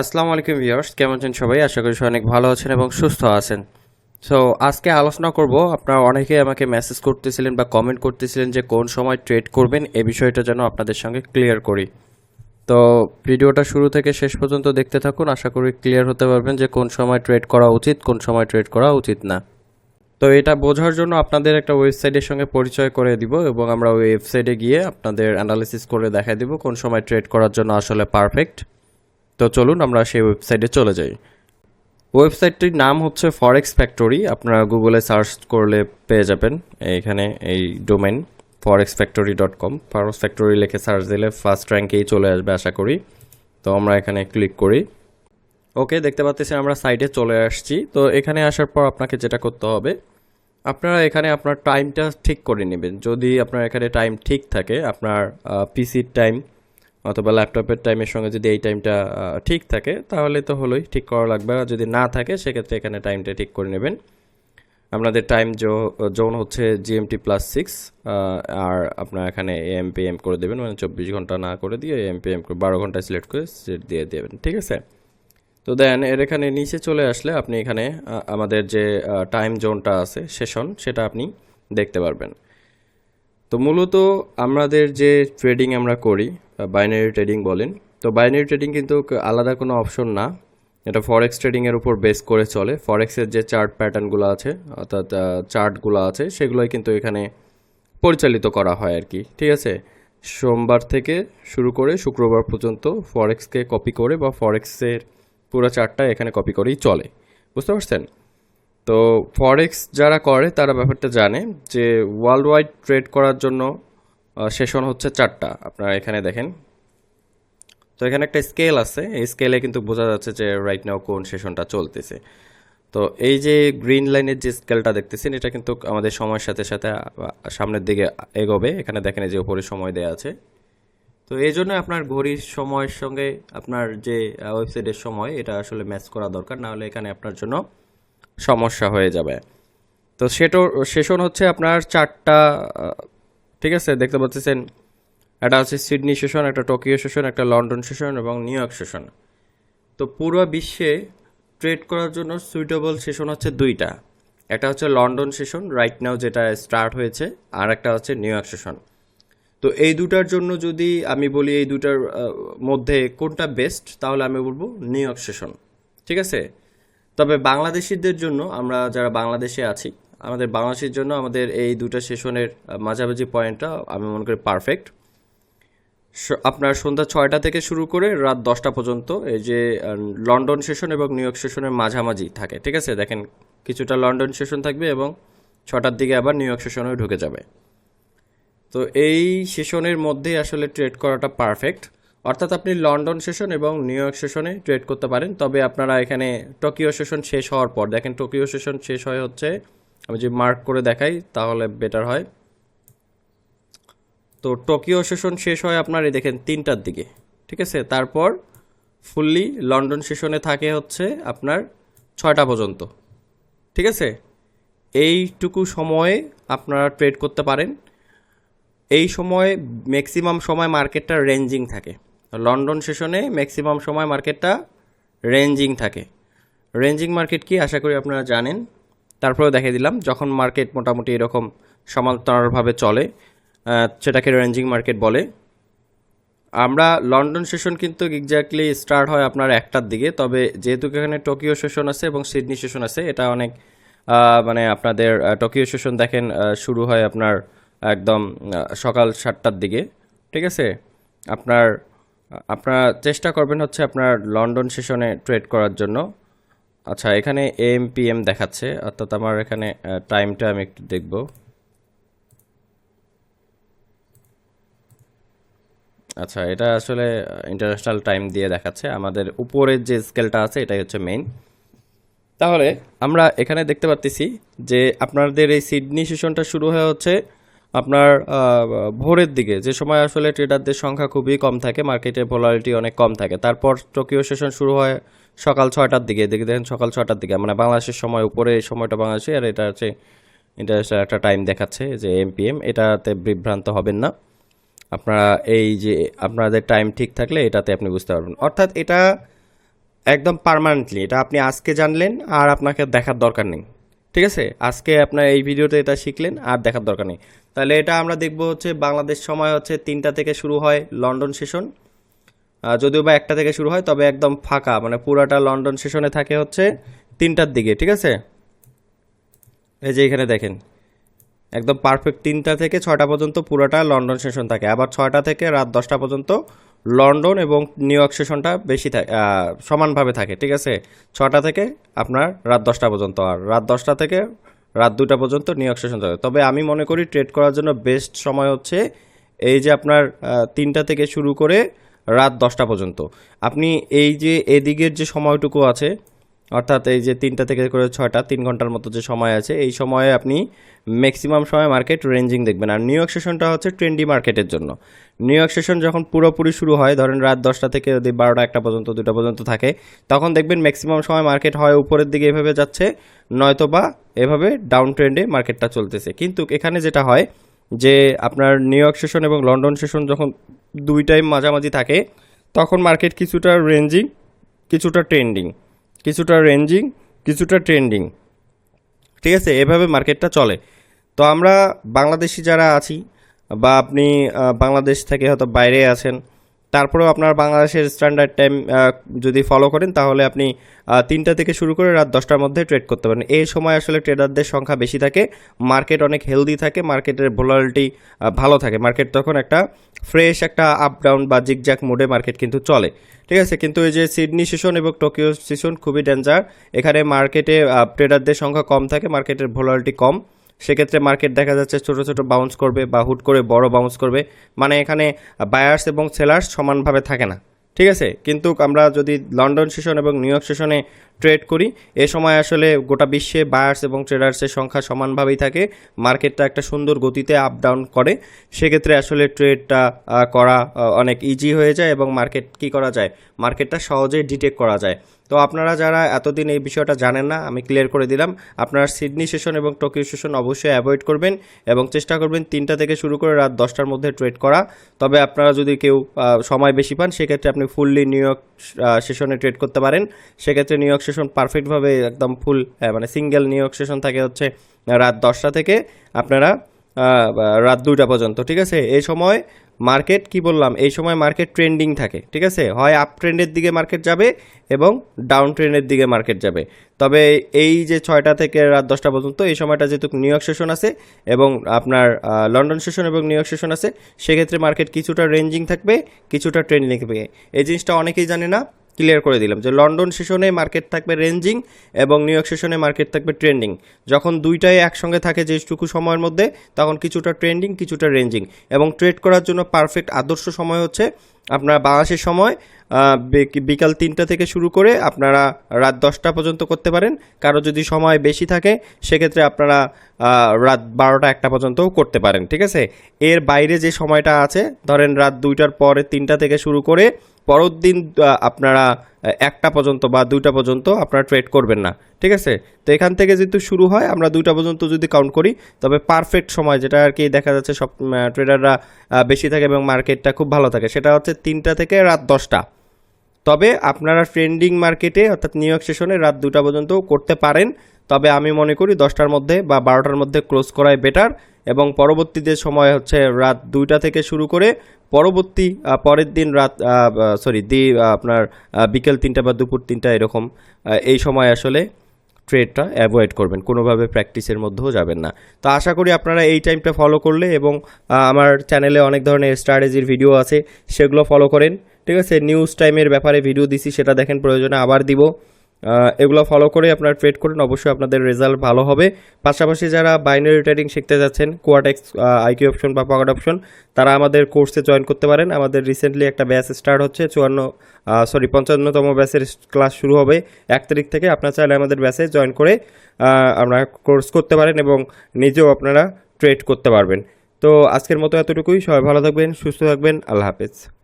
আসসালামু আলাইকুম ভিউয়ার্স, কেমন আছেন সবাই? আশা করি অনেক ভালো আছেন এবং সুস্থ আছেন। সো আজকে আলোচনা করব, আপনারা অনেকেই আমাকে মেসেজ করতেছিলেন বা কমেন্ট করতেছিলেন যে কোন সময় ট্রেড করবেন এই বিষয়টা যেন আপনাদের সঙ্গে ক্লিয়ার করি। তো ভিডিওটা শুরু থেকে শেষ পর্যন্ত দেখতে থাকুন, আশা করি ক্লিয়ার হতে পারবেন যে কোন সময় ট্রেড করা উচিত, কোন সময় ট্রেড করা উচিত না। তো এটা বোঝার জন্য আপনাদের একটা ওয়েবসাইটের সঙ্গে পরিচয় করে দিব এবং আমরা ওই ওয়েবসাইটে গিয়ে আপনাদের অ্যানালিসিস করে দেখাই দিব কোন সময় ট্রেড করার জন্য আসলে পারফেক্ট তো চলুন আমরা সেই ওয়েবসাইটে চলে যাই। ওয়েবসাইটটির নাম হচ্ছে ফরেক্স ফ্যাক্টরি আপনারা গুগলে সার্চ করলে পেয়ে যাবেন। এইখানে এই domain forex factory dot com forex factory লিখে সার্চ দিলে ফার্স্ট র্যাঙ্কেই চলে আসবে, আশা করি। তো আমরা এখানে ক্লিক করি। ওকে দেখতে পাচ্ছেন আমরা সাইটে চলে আসছি। তো এখানে আসার পর আপনাকে যেটা করতে হবে, আপনারা এখানে আপনার টাইমটা ঠিক করে নেবেন। যদি আপনার এখানে টাইম ঠিক থাকে, আপনার পিসির টাইম অথবা ল্যাপটপের টাইমের সঙ্গে যদি এই টাইমটা ঠিক থাকে, তাহলে তো হলোই, ঠিক করা লাগবে। আর যদি না থাকে, সেক্ষেত্রে এখানে টাইমটা ঠিক করে নেবেন। আপনাদের টাইম জোন হচ্ছে জিএমটি প্লাস সিক্স আর আপনার এখানে এম পি এম করে দেবেন মানে চব্বিশ ঘণ্টা না করে দিয়ে এম পি এম করে, বারো ঘণ্টা সিলেক্ট করে সেট দিয়ে দেবেন, ঠিক আছে? তো দেন এর এখানে নিচে চলে আসলে আপনি এখানে আমাদের যে টাইম জোনটা আছে সেশন সেটা আপনি দেখতে পারবেন। তো মূলত আমাদের যে ট্রেডিং আমরা করি বাইনারি ট্রেডিং বলেন। তো বাইনারি ট্রেডিং কিন্তু আলাদা কোনো অপশন না। এটা ফরেক্স ট্রেডিংয়ের উপর বেস করে চলে। ফরেক্সের যে চার্ট প্যাটার্নগুলো আছে, অর্থাৎ চার্টগুলো আছে, সেগুলোই কিন্তু এখানে পরিচালিত করা হয় আর কি। ঠিক আছে? সোমবার থেকে শুরু করে শুক্রবার পর্যন্ত ফরেক্সকে কপি করে বা ফরেক্সের পুরো চার্টটা এখানে কপি করেই চলে। বুঝতে পারছেন? তো ফরেক্স যারা করে, তারা ব্যাপারটা জানে যে ওয়ার্ল্ড ওয়াইড ট্রেড করার জন্য সেশন হচ্ছে চারটা। আপনারা এখানে দেখেন। তো এখানে একটা স্কেল আছে। এই স্কেলে কিন্তু বোঝা যাচ্ছে যে রাইট নাও কোন সেশনটা চলতেছে। তো এই যে গ্রিন লাইনের যে স্কেলটা দেখতেছেন, এটা কিন্তু আমাদের সময়ের সাথে সাথে সামনের দিকে এগোবে। এখানে দেখেন যে উপরে সময় দেওয়া আছে। তো এই জন্য আপনার ঘড়ির সময়ের সঙ্গে আপনার যে ওয়েবসাইটের সময়, এটা আসলে ম্যাচ করা দরকার। না হলে এখানে আপনার জন্য সমস্যা হয়ে যাবে। তো সেটো, সেশন হচ্ছে আপনার চারটা ঠিক আছে, দেখতে পাচ্ছেন একটা হচ্ছে সিডনি সেশন, একটা টোকিও সেশন, একটা লন্ডন সেশন এবং নিউ ইয়র্ক সেশন। তো পুরো বিশ্বে ট্রেড করার জন্য সুইটেবল সেশন হচ্ছে দুইটা। একটা হচ্ছে লন্ডন সেশন রাইট নাও যেটা স্টার্ট হয়েছে, আর একটা হচ্ছে নিউ ইয়র্ক সেশন। তো এই দুটার জন্য যদি আমি বলি এই দুটার মধ্যে কোনটা বেস্ট তাহলে আমি বলব নিউ ইয়র্ক সেশন। ঠিক আছে? তবে বাংলাদেশিদের জন্য আমরা যারা বাংলাদেশে আছি আমাদের বাংলাদেশের জন্য আমাদের এই দুটা সেশনের মাঝামাঝি পয়েন্টটা আমি মনে করি পারফেক্ট। আপনার সন্ধ্যা ছয়টা থেকে শুরু করে রাত দশটা পর্যন্ত এই যে লন্ডন সেশন এবং নিউ ইয়র্ক সেশনের মাঝামাঝি থাকে, ঠিক আছে? দেখেন কিছুটা লন্ডন সেশন থাকবে এবং ছটার দিকে আবার নিউ ইয়র্ক সেশনেও ঢুকে যাবে। তো এই সেশনের মধ্যে আসলে ট্রেড করাটা পারফেক্ট। অর্থাৎ আপনি লন্ডন সেশন এবং নিউ ইয়র্ক সেশনে ট্রেড করতে পারেন, তবে আপনারা এখানে টোকিও সেশন শেষ হওয়ার পর, দেখেন টোকিও সেশন শেষ হয় হচ্ছে আমি যদি মার্ক করে দেখাই, তাহলে বেটার হয়। তো টোকিও সেশন শেষ হয় আপনার, এই দেখেন, তিনটার দিকে, ঠিক আছে? তারপর ফুললি লন্ডন সেশনে থাকে হচ্ছে আপনার ছয়টা পর্যন্ত, ঠিক আছে? এইটুকু সময়ে আপনারা ট্রেড করতে পারেন। এই সময় ম্যাক্সিমাম সময় মার্কেটটা রেঞ্জিং থাকে। লন্ডন সেশনে ম্যাক্সিমাম সময় মার্কেটটা রেঞ্জিং থাকে। রেঞ্জিং মার্কেট কি? আশা করি আপনারা জানেন। তারপরেও দেখে দিলাম, যখন মার্কেট মোটামুটি এরকম সমান্তরালভাবে চলে সেটাকে রেঞ্জিং মার্কেট বলে। আমরা লন্ডন সেশন কিন্তু এক্স্যাক্টলি স্টার্ট হয় আপনার একটার দিকে, তবে যেহেতু এখানে টোকিও সেশন আছে এবং সিডনি সেশন আছে, এটা অনেক মানে আপনাদের টোকিও সেশন দেখেন শুরু হয় আপনার একদম সকাল সাতটার দিকে, ঠিক আছে? আপনার আপনারা চেষ্টা করবেন হচ্ছে আপনার লন্ডন সেশনে ট্রেড করার জন্য। আচ্ছা এখানে এম পি এম দেখাচ্ছে। অর্থাৎ আমার এখানে টাইমটা আমি একটু দেখব। আচ্ছা এটা আসলে ইন্টারন্যাশনাল টাইম দিয়ে দেখাচ্ছে। আমাদের উপরের যে স্কেলটা আছে, এটাই হচ্ছে মেইন তাহলে, আমরা এখানে দেখতে পাচ্ছি যে আপনাদের এই সিডনি সেশনটা শুরু হয়ে হচ্ছে আপনার ভোরের দিকে। যে সময় আসলে ট্রেডারদের সংখ্যা খুবই কম থাকে মার্কেটে ভোলারিটি অনেক কম থাকে। তারপর টোকিও সেশন শুরু হয় সকাল ছয়টার দিকে। দেখে দেখেন সকাল ছয়টার দিকে মানে বাংলাদেশের সময় উপরে এই সময়টা বাংলাদেশে, আর এটা হচ্ছে ইন্টারন্যাশনাল একটা টাইম দেখাচ্ছে যে এমপিএম এটাতে বিভ্রান্ত হবেন না। আপনারা এই যে আপনাদের টাইম ঠিক থাকলে এটাতে আপনি বুঝতে পারবেন। অর্থাৎ এটা একদম পার্মানেন্টলি এটা আপনি আজকে জানলেন আর আপনাকে দেখার দরকার নেই। ঠিক আছে? আজকে আপনার এই ভিডিওতে এটা শিখলেন আর দেখার দরকার নেই। তাহলে এটা আমরা দেখব হচ্ছে বাংলাদেশ সময় হচ্ছে তিনটা থেকে শুরু হয় লন্ডন সেশন। যদিও বা একটা থেকে শুরু হয়, তবে একদম ফাঁকা মানে পুরাটা লন্ডন সেশনে থাকে হচ্ছে তিনটার দিকে, ঠিক আছে? এই যে এখানে দেখেন, একদম পারফেক্ট তিনটা থেকে ছয়টা পর্যন্ত পুরোটা লন্ডন সেশন থাকে। আবার ছয়টা থেকে রাত দশটা পর্যন্ত লন্ডন এবং নিউ ইয়র্ক সেশনটা বেশি থাকে সমানভাবে থাকে, ঠিক আছে? ছটা থেকে আপনার রাত দশটা পর্যন্ত, আর রাত দশটা থেকে রাত দুটা পর্যন্ত ইয়র্ক সেশন থাকে তবে আমি মনে করি ট্রেড করার জন্য বেস্ট সময় হচ্ছে এই যে আপনার তিনটা থেকে শুরু করে রাত দশটা পর্যন্ত। আপনি এই যে এদিকের যে সময়টুকু আছে অর্থাৎ এই যে তিনটা থেকে করে ছয়টা, তিন ঘণ্টার মতো যে সময় আছে, এই সময়ে আপনি ম্যাক্সিমাম সময় মার্কেট রেঞ্জিং দেখবেন। আর নিউ ইয়র্ক সেশনটা হচ্ছে ট্রেন্ডি মার্কেটের জন্য। নিউ ইয়র্ক সেশন যখন পুরোপুরি শুরু হয়, ধরেন রাত দশটা থেকে যদি বারোটা, একটা পর্যন্ত, দুটা পর্যন্ত থাকে, তখন দেখবেন ম্যাক্সিমাম সময় মার্কেট হয়, উপরের দিকে এভাবে যাচ্ছে, নয়তো বা এভাবে ডাউন ট্রেন্ডে মার্কেটটা চলতেছে। কিন্তু এখানে যেটা হয় যে আপনার নিউ ইয়র্ক সেশন এবং লন্ডন সেশন যখন দুইটাই মাঝামাঝি থাকে, তখন মার্কেট কিছুটা রেঞ্জিং কিছুটা ট্রেন্ডিং কিছুটা রেঞ্জিং, কিছুটা ট্রেন্ডিং। ঠিক আছে? এভাবে মার্কেটটা চলে। তো আমরা বাংলাদেশি যারা আছি বা আপনি বাংলাদেশ থেকে হয়তো বাইরে আছেন তারপরেও আপনার বাংলাদেশের স্ট্যান্ডার্ড টাইম যদি ফলো করেন, তাহলে আপনি তিনটা থেকে শুরু করে রাত দশটার মধ্যে ট্রেড করতে পারেন। এই সময় আসলে ট্রেডারদের সংখ্যা বেশি থাকে মার্কেট অনেক হেলদি থাকে মার্কেটের ভোলারিটি ভালো থাকে। মার্কেট তখন একটা ফ্রেশ একটা আপ ডাউন বা জিগজ্যাক মোডে মার্কেট কিন্তু চলে। ঠিক আছে? কিন্তু এই যে সিডনি সেশন এবং টোকিও সেশন খুবই ডেঞ্জার এখানে মার্কেটে ট্রেডারদের সংখ্যা কম থাকে মার্কেটের ভোলারিটি কম। সেক্ষেত্রে মার্কেট দেখা যাচ্ছে ছোট ছোট বাউন্স করবে বা হুট করে বড় বাউন্স করবে। মানে এখানে বায়ার্স এবং সেলার্স সমানভাবে থাকে না। ঠিক আছে? কিন্তু আমরা যদি লন্ডন সেশন এবং নিউ ইয়র্ক সেশনে ট্রেড করি, এ সময় আসলে গোটা বিশ্বে বায়ার্স এবং ট্রেডার্সের সংখ্যা সমানভাবেই থাকে। মার্কেটটা একটা সুন্দর গতিতে আপ ডাউন করে। সেক্ষেত্রে আসলে ট্রেডটা করা অনেক ইজি হয়ে যায় এবং মার্কেট কি করা যায়? মার্কেটটা সহজেই ডিটেক্ট করা যায়। তো আপনারা যারা এতদিন এই বিষয়টা জানেন না, আমি ক্লিয়ার করে দিলাম। আপনারা সিডনি সেশন এবং টোকিও সেশন অবশ্যই অ্যাভয়েড করবেন এবং চেষ্টা করবেন তিনটা থেকে শুরু করে রাত দশটার মধ্যে ট্রেড করা। তবে আপনারা যদি কেউ সময় বেশি পান, সেক্ষেত্রে আপনি ফুললি নিউ ইয়র্ক সেশনে ট্রেড করতে পারেন। সেক্ষেত্রে নিউ ইয়র্ক সেশন পারফেক্টভাবে একদম ফুল মানে সিঙ্গেল নিউ ইয়র্ক সেশন থাকে হচ্ছে রাত দশটা থেকে আপনারা রাত দুইটা পর্যন্ত, ঠিক আছে? এই সময় মার্কেট, কি বললাম, এই সময় মার্কেট ট্রেন্ডিং থাকে, ঠিক আছে? হয় আপ ট্রেন্ডের দিকে মার্কেট যাবে এবং ডাউন ট্রেন্ডের দিকে মার্কেট যাবে। তবে এই যে ছয়টা থেকে রাত দশটা পর্যন্ত, এই সময়টা যেহেতু নিউ ইয়র্ক সেশন আছে এবং আপনার লন্ডন সেশন এবং নিউ ইয়র্ক সেশন আছে, সেক্ষেত্রে মার্কেট কিছুটা রেঞ্জিং থাকবে, কিছুটা ট্রেন্ডিং থাকবে। এই জিনিসটা অনেকেই জানে না। ক্লিয়ার করে দিলাম যে লন্ডন সেশনে মার্কেট থাকবে রেঞ্জিং এবং নিউ ইয়র্ক সেশনে মার্কেট থাকবে ট্রেন্ডিং যখন দুইটাই একসঙ্গে থাকে যেটুকু সময়ের মধ্যে, তখন কিছুটা ট্রেন্ডিং কিছুটা রেঞ্জিং এবং ট্রেড করার জন্য পারফেক্ট আদর্শ সময় হচ্ছে আপনার বাংলাদেশের সময় বিকাল তিনটা থেকে শুরু করে আপনারা রাত দশটা পর্যন্ত করতে পারেন। কারও যদি সময় বেশি থাকে, সেক্ষেত্রে আপনারা রাত বারোটা একটা পর্যন্তও করতে পারেন, ঠিক আছে? এর বাইরে যে সময়টা আছে, ধরেন রাত দুইটার পরে তিনটা থেকে শুরু করে পরের দিন আপনারা একটা পর্যন্ত বা দুইটা পর্যন্ত আপনারা ট্রেড করবেন না, ঠিক আছে? তো এখান থেকে যেহেতু শুরু হয়, আমরা দুইটা পর্যন্ত যদি কাউন্ট করি, তবে পারফেক্ট সময়, যেটা আর কি দেখা যাচ্ছে সব ট্রেডাররা বেশি থাকে এবং মার্কেটটা খুব ভালো থাকে, সেটা হচ্ছে তিনটা থেকে রাত দশটা। তবে আপনারা ট্রেন্ডিং মার্কেটে অর্থাৎ নিউ ইয়র্ক সেশনে রাত দুটা পর্যন্ত করতে পারেন তবে আমি মনে করি দশটার মধ্যে বা বারোটার মধ্যে ক্লোজ করাই বেটার এবং পরবর্তীতে সময় হচ্ছে রাত দুইটা থেকে শুরু করে পরবর্তী পরের দিন রাত সরি দি আপনার বিকেল তিনটা বা দুপুর তিনটা এরকম এই সময় আসলে ট্রেডটা অ্যাভয়েড করবেন। কোনোভাবে প্র্যাকটিসের মধ্যেও যাবেন না। তো আশা করি আপনারা এই টাইমটা ফলো করলে এবং আমার চ্যানেলে অনেক ধরনের স্ট্র্যাটেজির ভিডিও আছে, সেগুলো ফলো করেন। ঠিক আছে? নিউজ টাইমের ব্যাপারে ভিডিও দিছি, সেটা দেখেন প্রয়োজনে আবার দিব। এগুলো ফলো করে আপনারা ট্রেড করুন। অবশ্যই আপনাদের রেজাল্ট ভালো হবে। পাশাপাশি যারা বাইনারি ট্রেডিং শিখতে যাচ্ছেন কোয়াটেক্স আইকিউ অপশন বা পকেট অপশন তারা আমাদের কোর্সে জয়েন করতে পারেন। আমাদের রিসেন্টলি একটা ব্যাচ স্টার্ট হচ্ছে, চুয়ান্ন সরি পঞ্চান্নতম ব্যাচের ক্লাস শুরু হবে এক তারিখ থেকে। আপনারা চাইলে আমাদের ব্যাচে জয়েন করে আপনারা কোর্স করতে পারেন এবং নিজেও আপনারা ট্রেড করতে পারবেন। তো আজকের মতো এতটুকুই। সবাই ভালো থাকবেন, সুস্থ থাকবেন। আল্লাহ হাফেজ।